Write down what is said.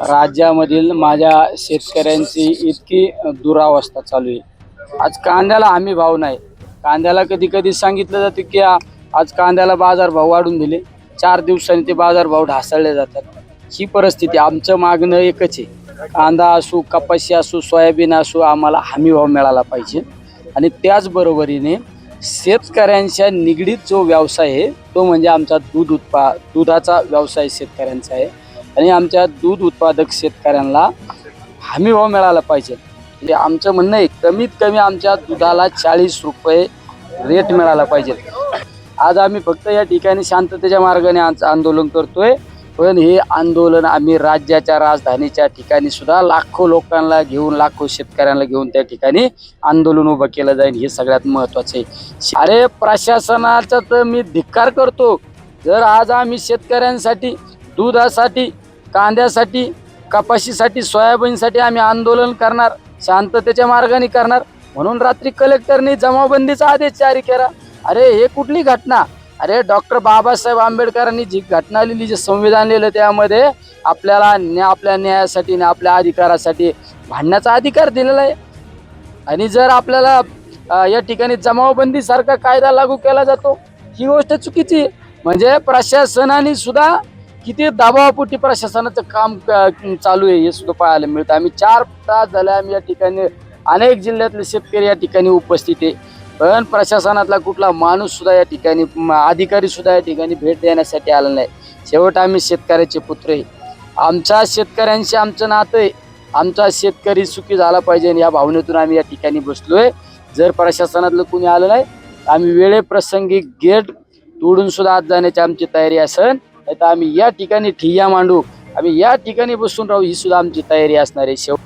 राज्यामधील माझ्या शेतकऱ्यांची इतकी दुरावस्था चालू आहे. आज कांद्याला हमी भाव नाही. कांद्याला कधी कधी सांगितलं जातं की आज कांद्याला बाजार भाव वाढून दिले. चार दिवसांनी ते बाजार भाव ढासळले जातात. ही परिस्थिती आमचं मागणं एकच आहे. कांदा असो कपाशी असो सोयाबीन असू आम्हाला हमी भाव मिळाला पाहिजे. आणि त्याचबरोबरीने शेतकऱ्यांच्या निगडीत जो व्यवसाय आहे तो म्हणजे आमचा दूध उत्पा दुधाचा व्यवसाय शेतकऱ्यांचा आहे. आणि आमच्या दूध उत्पादक शेतकऱ्यांना हमी भाव मिळाला पाहिजे. म्हणजे आमचं म्हणणं आहे कमीत कमी आमच्या दुधाला चाळीस रुपये रेट मिळाला पाहिजे. आज आम्ही फक्त या ठिकाणी शांततेच्या मार्गाने आज आंदोलन करतोय. पण हे आंदोलन आम्ही राज्याच्या राजधानीच्या ठिकाणी सुद्धा लाखो लोकांना घेऊन लाखो शेतकऱ्यांना घेऊन त्या ठिकाणी आंदोलन उभं केलं जाईल हे सगळ्यात महत्वाचं आहे. अरे प्रशासनाचा तर मी धिक्कार करतो. जर आज आम्ही शेतकऱ्यांसाठी दुधासाठी कांद्यासाठी कपाशीसाठी सोयाबीनसाठी आम्ही आंदोलन करणार शांततेच्या मार्गाने करणार. म्हणून रात्री कलेक्टरने जमावबंदीचा आदेश जारी केला. अरे हे कुठली घटना? अरे डॉक्टर बाबासाहेब आंबेडकरांनी जी घटना लिहिली जे संविधान लिहिलं त्यामध्ये आपल्याला न्या आपल्या न्यायासाठी आणि आपल्या अधिकारासाठी भांडण्याचा अधिकार दिलेला आहे. आणि जर आपल्याला या ठिकाणी जमावबंदीसारखा कायदा लागू केला जातो ही गोष्ट चुकीची म्हणजे प्रशासनाने सुद्धा किती दाबावापोटी प्रशासनाचं काम चालू आहे हे सुद्धा पाहायला मिळतं. आम्ही चार तास झाले आम्ही या ठिकाणी अनेक जिल्ह्यातले शेतकरी या ठिकाणी उपस्थित आहे. पण प्रशासनातला कुठला माणूस सुद्धा या ठिकाणी अधिकारी सुद्धा या ठिकाणी भेट देण्यासाठी आला नाही. शेवट आम्ही शेतकऱ्याचे पुत्र आहे. आमच्या शेतकऱ्यांशी आमचं नातं आहे. आमचा शेतकरी सुखी झाला पाहिजे आणि या भावनेतून आम्ही या ठिकाणी बसलोय. जर प्रशासनातलं कुणी आलं नाही आम्ही वेळेप्रसंगी गेट तोडून सुद्धा आत जाण्याची आमची तयारी असेल नाही तर आम्ही या ठिकाणी ठिय्या मांडू. आम्ही या ठिकाणी बसून राहू. ही सुद्धा आमची तयारी असणार आहे. शेव